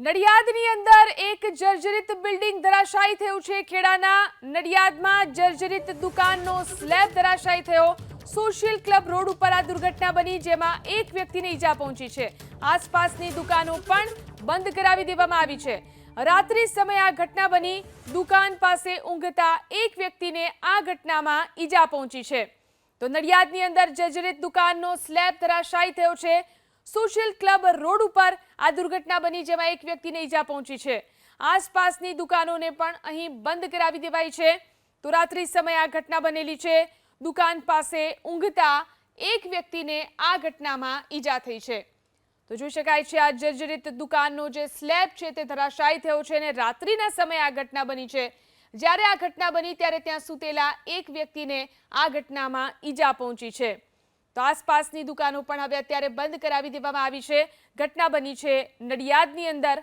નડિયાદની અંદર એક જર્જરિત બિલ્ડિંગ ધરાશાયી થયું છે. ખેડાના નડિયાદમાં જર્જરિત દુકાનનો સ્લેબ ધરાશાયી થયો. સોશિયલ ક્લબ રોડ ઉપર આ દુર્ઘટના બની, જેમાં એક વ્યક્તિને ઈજા પહોંચી છે. આસપાસની દુકાનો પણ બંધ કરાવી દેવામાં આવી છે. રાત્રિ સમયે આ ઘટના બની. દુકાન પાસે ઊંઘતા એક વ્યક્તિને આ ઘટનામાં ઈજા પહોંચી છે. તો નડિયાદની અંદર જર્જરિત દુકાનનો સ્લેબ ધરાશાયી થયો છે. સોશિયલ ક્લબ રોડ ઉપર આ દુર્ઘટના બની જેમાં એક વ્યક્તિને ઈજા પહોંચી છે. આસપાસની દુકાનોને પણ અહીં બંધ કરાવી દેવાઈ છે. તો રાત્રિ સમયે આ ઘટના બનેલી છે. દુકાન પાસે ઊંઘતા એક વ્યક્તિને આ ઘટનામાં ઈજા થઈ છે. તો જોઈ શકાય છે, આ જર્જરિત દુકાનનો જે સ્લેબ છે તે ધરાશાયી થયો છે અને રાત્રિના સમયે આ ઘટના બની છે. જ્યારે આ ઘટના બની, ત્યારે ત્યાં સૂતેલા એક વ્યક્તિને આ ઘટનામાં ઈજા પહોંચી છે. તો આસપાસની દુકાનો પણ હવે અત્યારે બંધ કરાવી દેવામાં આવી છે. ઘટના બની છે નડિયાદની અંદર.